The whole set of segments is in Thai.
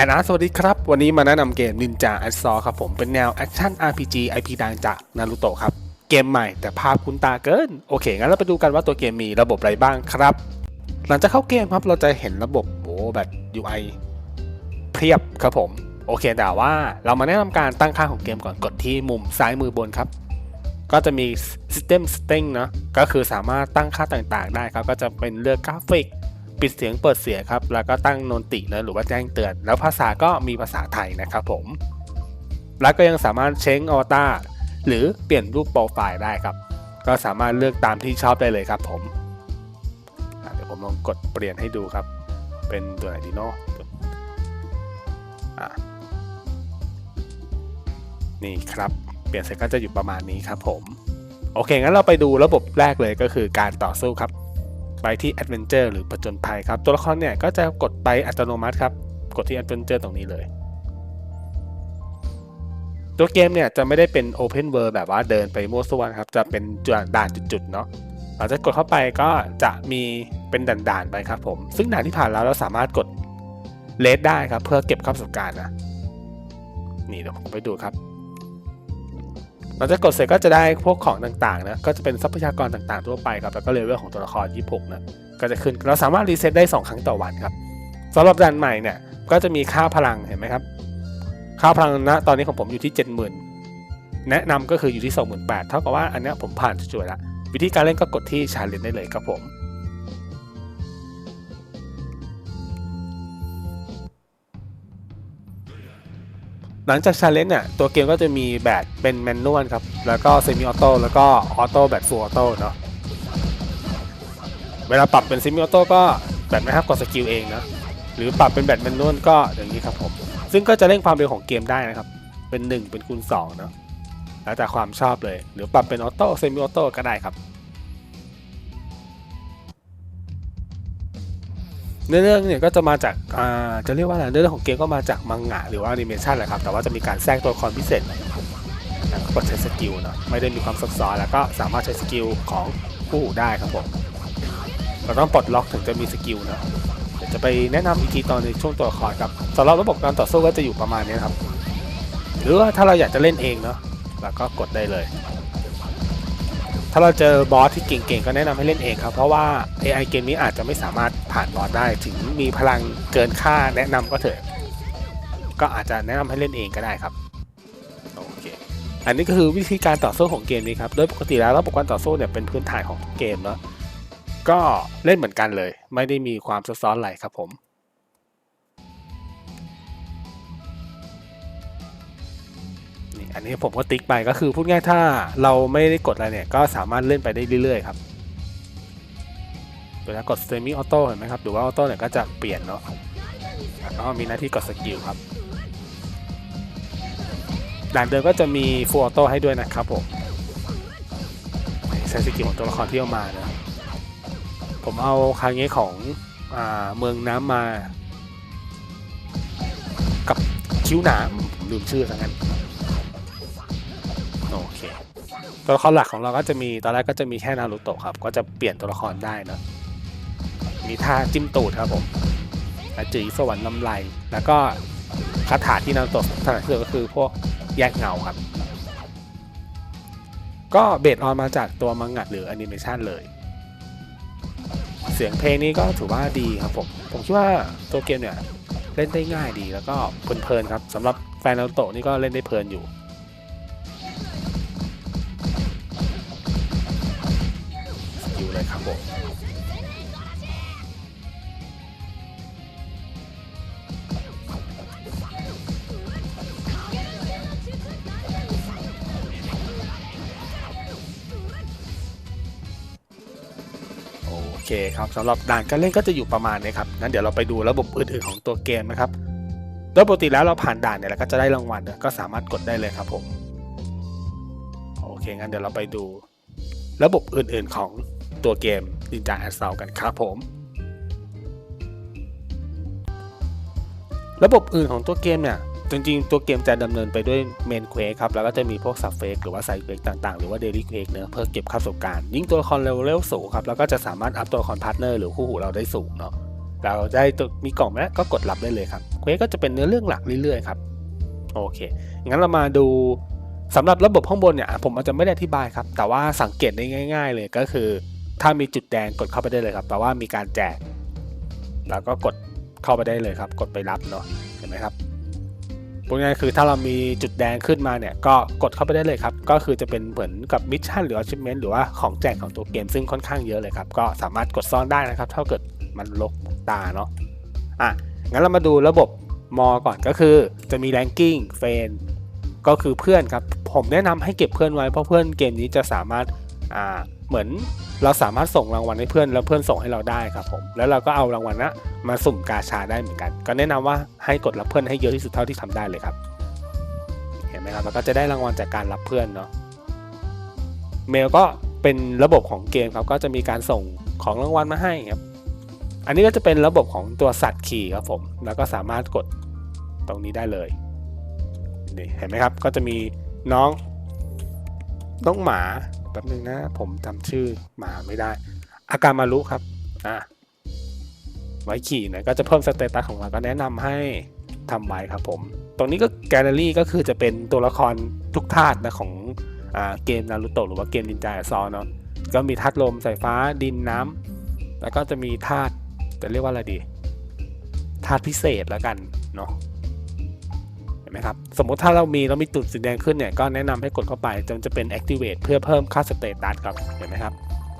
แอนนาสวัสดีครับ วันนี้มาแนะนำเกม Ninja a s s a u l t ครับผม เป็นแนวแอคชั่น RPG IP ดังจากนารูโตะครับ เกมใหม่แต่ภาพคุ้นตาเกิน โอเค งั้นเราไปดูกันว่าตัวเกมมีระบบอะไรบ้างครับ หลังจากเข้าเกมครับ เราจะเห็นระบบโอ้แบบ UI เพียบครับผม โอเค แต่ว่าเรามาแนะนำการตั้งค่าของเกมก่อนกดที่มุมซ้ายมือบนครับ ก็จะมี System Setting เนอะก็คือสามารถตั้งค่าต่างๆ ได้ครับ ก็จะเป็นเลือกกราฟิก ปิดเสียงเปิดเสียงครับ แล้วก็ตั้งโนนตินะหรือว่าแจ้งเตือน แล้วภาษาก็มีภาษาไทยนะครับผม แล้วก็ยังสามารถเช้งอวตารหรือเปลี่ยนรูปโปรไฟล์ได้ครับ ก็สามารถเลือกตามที่ชอบได้เลยครับผมเดี๋ยวผมลองกดเปลี่ยนให้ดูครับ เป็นตัวไหนดีเนาะนี่ครับ เปลี่ยนเสร็จก็จะอยู่ประมาณนี้ครับผม โอเคงั้นเราไปดูระบบแรกเลยก็คือการต่อสู้ครับ ไปที่ Adventure หรือผจญภัยครับ ตัวละครเนี่ยก็จะกดไปอัตโนมัติครับ กดที่ Adventure ตรงนี้เลย ตัวเกมเนี่ยจะไม่ได้เป็น Open World แบบว่าเดินไปมั่วซั่วนครับ จะเป็นด่านจุดๆเนาะหลังจากกดเข้าไปก็จะมีเป็นด่านๆไปครับผม ซึ่งด่านที่ผ่านแล้วเราสามารถกดเลสได้ครับ เพื่อเก็บข้าประสบการณ์นะ นี่เดี๋ยวผมไปดูครับ หลังจากกดเสร็จก็จะได้พวกของต่างๆนะก็จะเป็นทรัพยากรต่างๆทั่วไปครับแล้วก็เลเวลของตัวละคร26นะก็จะขึ้นเราสามารถรีเซ็ตได้ 2 ครั้งต่อวันครับสำหรับด่านใหม่เนี่ยก็จะมีค่าพลังเห็นไหมครับ ค่าพลังนะตอนนี้ของผมอยู่ที่ 70,000 แนะนำก็คืออยู่ที่ 28,000เท่ากับว่าอันนี้ผมผ่านจุดๆแล้ววิธีการเล่นก็กดที่ชาเลนได้เลยครับผม หลังจากชาเลนจ์เนี่ยตัวเกมก็จะมีแบบเป็นแมนนวลครับ แล้วก็เซมิออโต้แล้วก็ออโต้แบบฟูลออโต้เนาะเวลาปรับเป็นเซมิออโต้ก็แบบไม่ครับกดสกิลเองนะหรือปรับเป็นแบบแมนนวลก็อย่างนี้ครับผม ซึ่งก็จะเร่งความเร็วของเกมได้นะครับ เป็น 1 เป็นคูณ2เนาะแล้วแต่ความชอบเลย หรือปรับเป็นออโต้เซมิออโต้ก็ได้ครับ เนื้อเรื่องเนี่ยก็จะมาจากอ่าจะเรียกว่าอะไรเนื้อเรื่องของเกมก็มาจากมังงะหรือว่าแอนิเมชันแหละครับแต่ว่าจะมีการแทรกตัวละครพิเศษแล้วก็กดใช้สกิลเนาะไม่ได้มีความซับซ้อนแล้วก็สามารถใช้สกิลของผู้ได้ครับผมเราต้องปลดล็อกถึงจะมีสกิลเนาะเดี๋ยวจะไปแนะนำอีกทีตอนในช่วงตัวละครครับสำหรับระบบการต่อสู้ก็จะอยู่ประมาณนี้ครับ หรือว่าถ้าเราอยากจะเล่นเองเนาะเราก็กดได้เลย ถ้าเราเจอบอสที่เก่งๆ ก็แนะนำให้เล่นเองครับ เพราะว่า AI เกมนี้อาจจะไม่สามารถผ่านบอสได้ ถึงมีพลังเกินค่าแนะนำก็เถอะ ก็อาจจะแนะนำให้เล่นเองก็ได้ครับ โอเค อันนี้ก็คือวิธีการต่อสู้ของเกมนี้ครับ โดยปกติแล้วระบบการต่อสู้เนี่ยเป็นพื้นฐานของเกมเนาะ ก็เล่นเหมือนกันเลย ไม่ได้มีความซับซ้อนอะไรครับผม อันนี้ผมก็ติ๊กไปก็คือพูดง่ายถ้าเราไม่ได้กดอะไรเนี่ย ก็สามารถเล่นไปได้เรื่อยๆครับเวลากด semi auto เห็นไหมครับ หรือว่า auto เนี่ยก็จะเปลี่ยนเนาะแล้วมีหน้าที่กดสกิลครับด่านเดิมก็จะมี full auto ให้ด้วยนะครับผมใช้สกิลของตัวละครที่เอามานะ ผมเอาครั้งนี้ของอเมืองน้ำมา กับคิ้วหนามผมลืมชื่อซะงั้น เคตัวละครหลักของเราก็จะมีตอนแรกก็จะมีแค่นารูโตะครับ ก็จะเปลี่ยนตัวละครได้เนะมีท่าจิ้มตูดครับผมอาจีสวรรค์ลำไรแล้วก็คาถาที่นารูโตะถนัดที่สุดก็คือพวกแยกเงาครับ ก็เบสออนมาจากตัวมังงะหรือแอนิเมชันเลย เสียงเพลงนี้ก็ถือว่าดีครับผมผมคิดว่าตัวเกมเนี่ยเล่นได้ง่ายดีแล้วก็เพลินๆครับสำหรับแฟนนารูโตะนี่ก็เล่นได้เพลินอยู่ เลยครับผมโอเคครับสำหรับด่านการเล่นก็จะอยู่ประมาณนี้ครับงั้นเดี๋ยวเราไปดูระบบอื่นๆของตัวเกมนะครับโดยปกติแล้วเราผ่านด่านเนี่ยเราก็จะได้รางวัลก็สามารถกดได้เลยครับผมโอเคงั้นเดี๋ยวเราไปดูระบบอื่นๆของ ตัวเกม Ninja a s s a u l t กันครับผม ระบบอื่นของตัวเกมเนี่ย จริงๆ ตัวเกมจะดำเนินไปด้วยเมนเควสครับ แล้วก็จะมีพวกซับเฟกหรือว่าไซเควสต่างๆ หรือว่าเดลี่เควสเนอะเพื่อเก็บค่าประสบการณ์ ยิ่งตัวละครเลเวลสูงครับ แล้วก็จะสามารถอัพตัวละครพาร์ทเนอร์หรือคู่หูเราได้สูงเนาะเราได้ตัวมีกล่องแล้วก็กดรับได้เลยครับเควสก็จะเป็นเนื้อเรื่องหลักเรื่อยๆครับโอเค งั้นเรามาดูสำหรับระบบข้างบนเนี่ยผมอาจจะไม่ได้อธิบายครับ แต่ว่าสังเกตได้ง่าย ๆ เลยก็คือ ถ้ามีจุดแดงกดเข้าไปได้เลยครับแปลว่ามีการแจก แล้วก็กดเข้าไปได้เลยครับ กดไปรับเนาะเห็นไหมครับพูดง่ายคือถ้าเรามีจุดแดงขึ้นมาเนี่ยก็กดเข้าไปได้เลยครับ ก็คือจะเป็นเหมือนกับมิชชั่นหรือ achievement หรือว่าของแจกของตัวเกมซึ่งค่อนข้างเยอะเลยครับ ก็สามารถกดซ่อนได้นะครับถ้าเกิดมันลกตาเนาะอะงั้นเรามาดูระบบมอก่อนก็คือจะมี ranking เฟนก็คือเพื่อนครับ ผมแนะนำให้เก็บเพื่อนไว้เพราะเพื่อนเกมนี้จะสามารถอ่า เหมือนเราสามารถส่งรางวัลให้เพื่อนแล้วเพื่อนส่งให้เราได้ครับผมแล้วเราก็เอารางวัลนะมาสุ่มกาชาได้เหมือนกัน ก็แนะนำว่าให้กดรับเพื่อนให้เยอะที่สุดเท่าที่ทำได้เลยครับ เห็นไหมครับแล้วก็จะได้รางวัลจากการรับเพื่อนเนาะเมลก็เป็นระบบของเกมครับก็จะมีการส่งของรางวัลมาให้ครับอันนี้ก็จะเป็นระบบของตัวสัตว์ขี่ครับผมแล้วก็สามารถกดตรงนี้ได้เลยเห็นไหมครับก็จะมีน้องน้องหมา แป๊บนึงนะ ผมจำชื่อหมาไม่ได้ อาการมารุครับอะไว้ขี่หนะก็จะเพิ่มสเตตัสของเราก็แนะนำให้ทำไว้ครับผม ตรงนี้ก็แกลเลอรี่ก็คือจะเป็นตัวละครทุกธาตุนะของอเกมนารูโตะหรือว่าเกมนินจาซอเนาะก็มีธาตุลมสายฟ้าดินน้ำแล้วก็จะมีธาตุจะเรียกว่าอะไรดีธาตุพิเศษแล้วกันเนาะ ห็นไหมครับ สมมติถ้าเรามีเรามีตุดสีแดงขึ้นเนี่ยก็แนะนำให้กดเข้าไปจนจะเป็น activate เพื่อเพิ่มค่าสเตตัสครับเห็นไหมครับ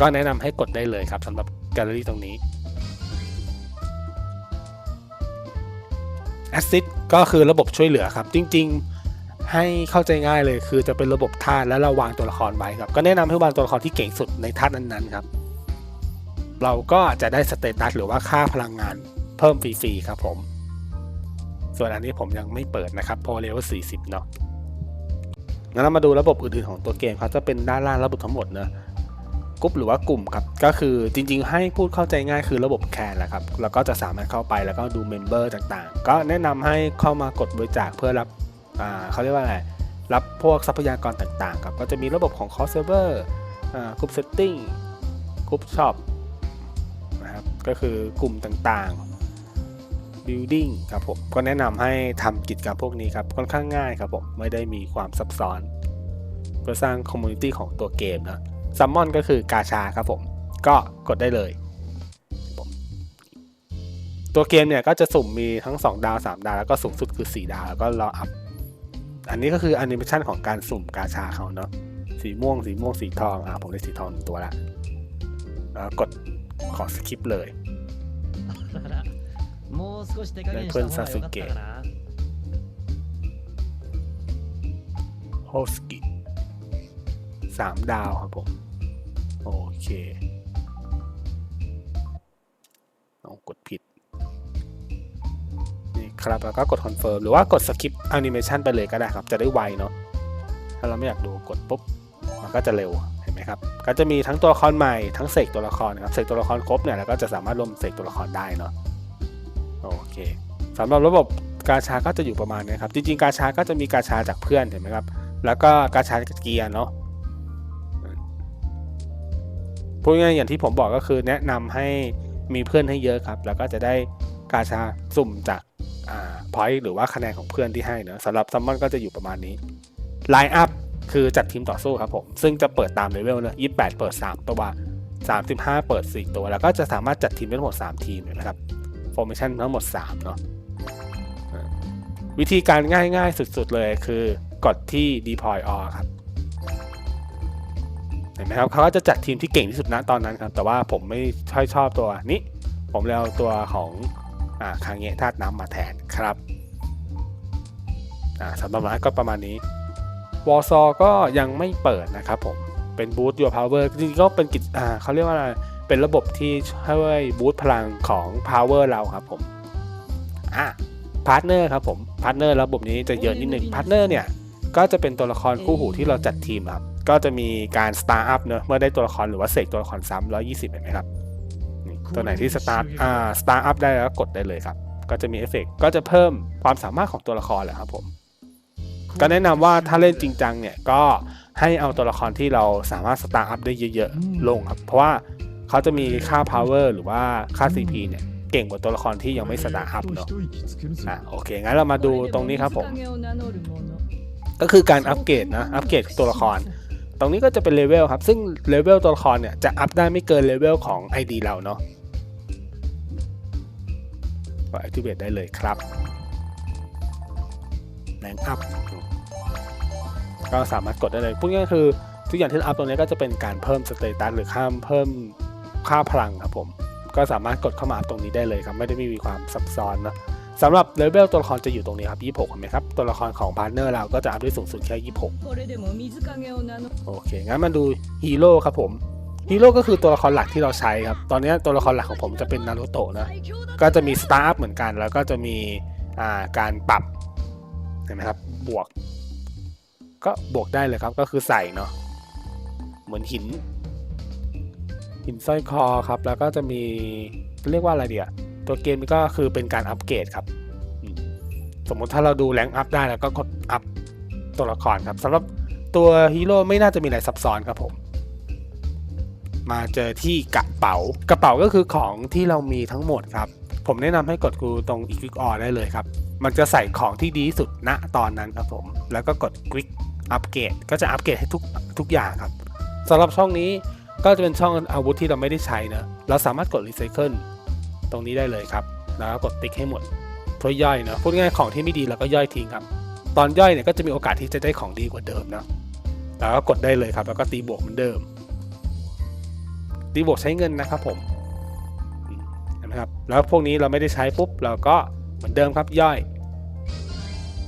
ก็แนะนำให้กดได้เลยครับสำหรับแกลเลอรี่ตรงนี้ Assist ก็คือระบบช่วยเหลือครับ จริง ๆ ให้เข้าใจง่ายเลย คือจะเป็นระบบธาตุแล้วเราวางตัวละครไว้ครับ ก็แนะนำให้วางตัวละครที่เก่งสุดในธาตุนั้นๆครับ เราก็จะได้สเตตัสหรือว่าค่าพลังงานเพิ่มฟรีๆครับผม ส่วนอันนี้ผมยังไม่เปิดนะครับเพอเลเวล40 เนาะงั้นเรามาดูระบบอื่นๆของตัวเกมครับจะเป็นด้านล่างระบบทั้งหมดเนะกรุ๊ปหรือว่ากลุ่มครับ ก็คือจริงๆ ให้พูดเข้าใจง่ายคือระบบแคนแหละครับ แล้วก็จะสามารถเข้าไปแล้วก็ดูเมมเบอร์ต่างๆ ก็แนะนำให้เข้ามากดบริจาคเพื่อรับอ่าเขาเรียกว่าอะไร รับพวกทรัพยากรต่างๆ ครับ ก็จะมีระบบของ c o s t server อ่ากรุ๊ป setting กรุ๊ป shop นะครับ ก็คือกลุ่มต่างๆ building ครับผมก็แนะนำให้ทำกิจกรรมพวกนี้ครับค่อนข้างง่ายครับผมไม่ได้มีความซับซ้อนเพื่อสร้างคอมมูนิตี้ของตัวเกมนะซัมมอนก็คือกาชาครับผม ก็กดได้เลย ตัวเกมเนี่ยก็จะสุ่มมีทั้ง 2 ดาว 3 ดาว แล้วก็สูงสุดคือ 4 ดาว แล้วก็รออัพ อันนี้ก็คือแอนิเมชันของการสุ่มกาชาเขาเนาะสีม่วง สีม่วงสีทอง อ่าผมได้สีทองหนึ่งตัวละแล้วกดขอสคิปเลย もう少し手加減した方が良かったかな โฮสกิสามดาวครับผม โอเคต้องกดผิด นี่ครับ แล้วก็กดคอนเฟิร์มหรือว่ากดสคิปแอนิเมชันไปเลยก็ได้ครับ จะได้ไวเนาะ ถ้าเราไม่อยากดูกดปุ๊บ มันก็จะเร็ว เห็นไหมครับ ก็จะมีทั้งตัวละครใหม่ ทั้งเสกตัวละครนะครับ เสกตัวละครครบเนี่ย แล้วก็จะสามารถรวมเสกตัวละครได้เนาะ โอเคสำหรับระบบกาชาก็จะอยู่ประมาณนี้ครับ จริงๆ กาชาก็จะมีกาชาจากเพื่อนเห็นไหมครับ แล้วก็กาชาเกียร์เนาะพูดง่ายๆอย่างที่ผมบอกก็คือแนะนำให้มีเพื่อนให้เยอะครับ แล้วก็จะได้กาชาสุ่มจากอ่าพอยต์หรือว่าคะแนนของเพื่อนที่ให้เนาะสำหรับซัมมอนก็จะอยู่ประมาณนี้ไลน์อัพคือจัดทีมต่อสู้ครับผม ซึ่งจะเปิดตามเลเวลเนอะ28 เปิด 3 ตัว 35 เปิด 4 ตัว แล้วก็จะสามารถจัดทีมได้ทั้งหมด 3 ทีมนะครับ ฟอร์เมชันทั้งหมด 3 เนาะวิธีการง่ายๆสุดๆเลยคือกดที่ deploy all ครับ เห็นไหมครับ เขาก็จะจัดทีมที่เก่งที่สุดณตอนนั้นครับ แต่ว่าผมไม่ค่อยชอบตัวนี้ ผมเลยเอาตัวของอ่าคางเงะธาตุน้ำมาแทนครับอ่าสำหรับร้านก็ประมาณนี้วอซอก็ยังไม่เปิดนะครับผม เป็นบูต Your Power จริงๆก็เป็นกิจอ่าเขาเรียกว่าอะไรเป็นระบบที่ช่วยบูตพลังของ power เราครับผมอะพาร์ทเนอร์ครับผมพาร์ทเนอร์ระบบนี้จะเยอะนิดหนึ่งพาร์ทเนอร์เนี่ยก็จะเป็นตัวละครคู่หูที่เราจัดทีมครับ ก็จะมีการสตาร์อัพเนอะเมื่อได้ตัวละครหรือว่าเสกตัวละครซ้ำ120เห็นไหมครับนี่ตัวไหนที่สตาร์ทอ่าสตาร์อัพได้แล้วก็กดได้เลยครับ ก็จะมีเอฟเฟกต์ก็จะเพิ่มความสามารถของตัวละครแหละครับผม ก็แนะนำว่าถ้าเล่นจริงจังเนี่ยก็ให้เอาตัวละครที่เราสามารถสตาร์ทอัพได้เยอะๆ ลงครับ เพราะว่าเขาจะมีค่า power หรือว่าค่า CP เนี่ยเก่งกว่าตัวละครที่ยังไม่สตาร์ทอัพเนาะอะโอเค งั้นเรามาดูตรงนี้ครับผม ก็คือการอัปเกรดนะ อัปเกรดตัวละคร ตรงนี้ก็จะเป็นเลเวลครับ ซึ่งเลเวลตัวละครเนี่ยจะอัพได้ไม่เกินเลเวลของ ID เราเนาะก็ activate ได้เลยครับ แรงอัพก็สามารถกดได้เลยพวกนี้คือทุกอย่างที่อัพตรงนี้ก็จะเป็นการเพิ่มสเตตัสหรือค่าเพิ่มค่าพลังครับผม ก็สามารถกดเข้ามาอัพตรงนี้ได้เลยครับ ไม่ได้มีความซับซ้อนนะสำหรับเลเวลตัวละครจะอยู่ตรงนี้ครับ 26เห็นไหมครับ ตัวละครของพาร์เนอร์เราก็จะอัพได้สูงสุดแค่ 26 โอเค งั้นมาดูฮีโร่ครับผมฮีโร่ก็คือตัวละครหลักที่เราใช้ครับ ตอนนี้ตัวละครหลักของผมจะเป็นนารูโตะนะ ก็จะมีสตาร์ฟเหมือนกัน แล้วก็จะมีการปรับ เห็นไหมครับ บวก ก็บวกได้เลยครับ ก็คือใส่เนาะ เหมือนหิน หินสร้อยคอครับ แล้วก็จะมีเรียกว่าอะไรเดียตัวเกมก็คือเป็นการอัปเกรดครับอืมสมมติถ้าเราดูแรงอัพได้แล้วก็กดอัพตัวละครครับสำหรับตัวฮีโร่ไม่น่าจะมีอะไรซับซ้อนครับผม มาเจอที่กระเป๋ากระเป๋าก็คือของที่เรามีทั้งหมดครับ ผมแนะนำให้กดกูตรงอีกิกออได้เลยครับ มันจะใส่ของที่ดีที่สุดณตอนนั้นครับผม แล้วก็กดคลิกอัปเกรดก็จะอัปเกรดให้ทุกทุกอย่างครับสำหรับช่องนี้ก็จะเป็นช่องอาวุธที่เราไม่ได้ใช้นะเราสามารถกดรีไซเคิลตรงนี้ได้เลยครับ แล้วก็กดติ๊กให้หมดเพื่อย่อยนะพูดง่ายของที่ไม่ดีเราก็ย่อยทิ้งครับ ตอนย่อยเนี่ยก็จะมีโอกาสที่จะได้ของดีกว่าเดิมนะแล้วก็กดได้เลยครับ แล้วก็ตีบวกเหมือนเดิม ตีบวกใช้เงินนะครับผมอืมเห็นไหมครับ แล้วพวกนี้เราไม่ได้ใช้ปุ๊บเราก็เหมือนเดิมครับย่อย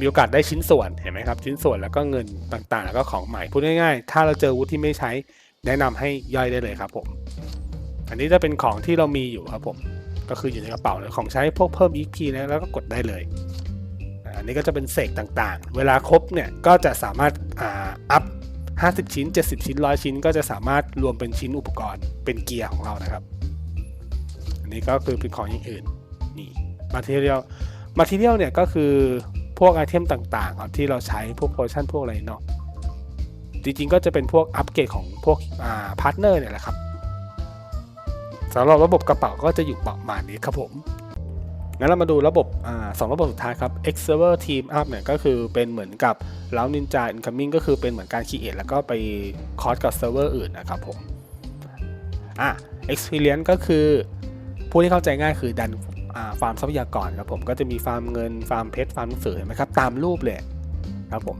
มีโอกาสได้ชิ้นส่วนเห็นไหมครับ ชิ้นส่วนแล้วก็เงินต่างๆ แล้วก็ของใหม่พูดง่ายๆ ถ้าเราเจอวุธที่ไม่ใช้แนะนำให้ย่อยได้เลยครับผม อันนี้จะเป็นของที่เรามีอยู่ครับผม ก็คืออยู่ในกระเป๋าเลยของใช้พวกเพิ่ม EP นะแล้วก็กดได้เลย อันนี้ก็จะเป็นเศษต่างๆ เวลาครบเนี่ยก็จะสามารถอ่าอัพ 50 ชิ้น 70 ชิ้น 100 ชิ้น ก็จะสามารถรวมเป็นชิ้นอุปกรณ์เป็นเกียร์ของเรานะครับ อันนี้ก็คือเป็นของอย่างอื่นนี่มาทีเรียลมาทีเรียลเนี่ยก็คือ พวกไอเทมต่างๆครับที่เราใช้พวกโพชั่นพวกอะไรเนาะจริงๆก็จะเป็นพวกอัปเกรดของพวกพาร์ทเนอร์เนี่ยแหละครับสำหรับระบบกระเป๋าก็จะอยู่ประมาณนี้ครับผมงั้นเรามาดูระบบอสองระบบสุดท้ายครับ X Server Team Up เนี่ยก็คือเป็นเหมือนกับแล้ว Ninja Incoming ก็คือเป็นเหมือนการ create แล้วก็ไปคอร์สกับเซิร์ฟเวอร์อื่นนะครับผมอะ Experience ก็คือ ผู้ที่เข้าใจง่ายคือดัน ฟาร์มทรัพยากรครับผมก็จะมีฟาร์มเงินฟาร์มเพชรฟาร์มหนังสือเห็นไหมครับตามรูปเลยครับผม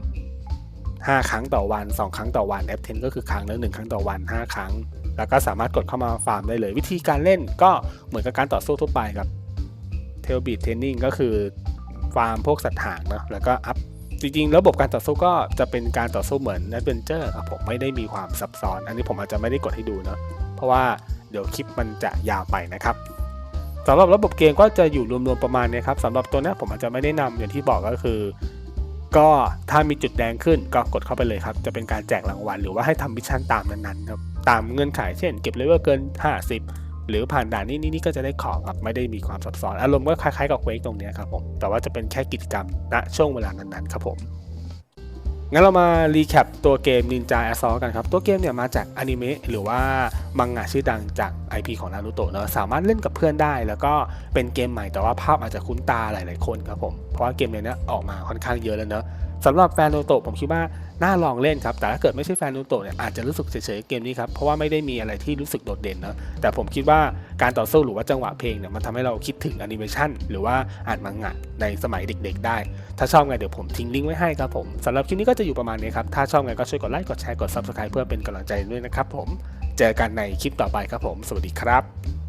5 ครั้งต่อวัน 2 ครั้งต่อวัน F10 ก็คือครั้งละ1ครั้งต่อวัน 5 ครั้ง แล้วก็สามารถกดเข้ามาฟาร์มได้เลย วิธีการเล่นก็เหมือนกับการต่อสู้ทั่วไปครับเทลบีทเทนนิ่งก็คือฟาร์มพวกสัตว์หางเนอะแล้วก็อัพจริงๆ ระบบการต่อสู้ก็จะเป็นการต่อสู้เหมือน a d v e n t u r e ครับผมไม่ได้มีความซับซ้อน อันนี้ผมอาจจะไม่ได้กดให้ดูเนอะเพราะว่าเดี๋ยวคลิปมันจะยาวไปนะครับ สำหรับระบบเกมก็จะอยู่รวมๆประมาณเนี้ครับสำหรับตัวนี้ผมอาจจะไม่ได้นำอย่างที่บอกก็คือ ก็ถ้ามีจุดแดงขึ้นก็กดเข้าไปเลยครับ จะเป็นการแจกรางวัลหรือว่าให้ทำมิชชั่นตามนั้นๆครับตามเงื่อนไขเช่น เก็บเลเวลเกิน 50 หรือผ่านด่านนี้นี่ก็จะได้ของครับไม่ได้มีความซับซ้อน อารมณ์ก็คล้ายๆกับเควกตรงนี้ครับผมแต่ว่าจะเป็นแค่กิจกรรมณช่วงเวลานั้นๆครับผม งั้นเรามารีแคปตัวเกม Ninja Assault กันครับ ตัวเกมเนี่ยมาจากอนิเมะหรือว่ามังงะชื่อดังจาก IP ของนารูโตะเนาะสามารถเล่นกับเพื่อนได้ แล้วก็เป็นเกมใหม่แต่ว่าภาพอาจจะคุ้นตาหลาย ๆ คนครับผม เพราะว่าเกมเนี้ยออกมาค่อนข้างเยอะแล้วเนาะ สำหรับแฟนนูโตผมคิดว่าน่าลองเล่นครับแต่ถ้าเกิดไม่ใช่แฟนนูโตเนี่ยอาจจะรู้สึกเฉยๆเกมนี้ครับเพราะว่าไม่ได้มีอะไรที่รู้สึกโดดเด่นเนะแต่ผมคิดว่าการต่อสู้หรือว่าจังหวะเพลงเนี่ยมันทำให้เราคิดถึงแอนิเมชันหรือว่าอ่านมังงะในสมัยเด็ก ๆ ได้ ถ้าชอบไงเดี๋ยวผมทิ้งลิงก์ไว้ให้ครับผมสำหรับคลิปนี้ก็จะอยู่ประมาณนี้ครับถ้าชอบไงก็ช่วยกดไลค์กดแชร์กด Subscribe เพื่อเป็นกำลังใจด้วยนะครับผมเจอกันในคลิปต่อไปครับผม สวัสดีครับ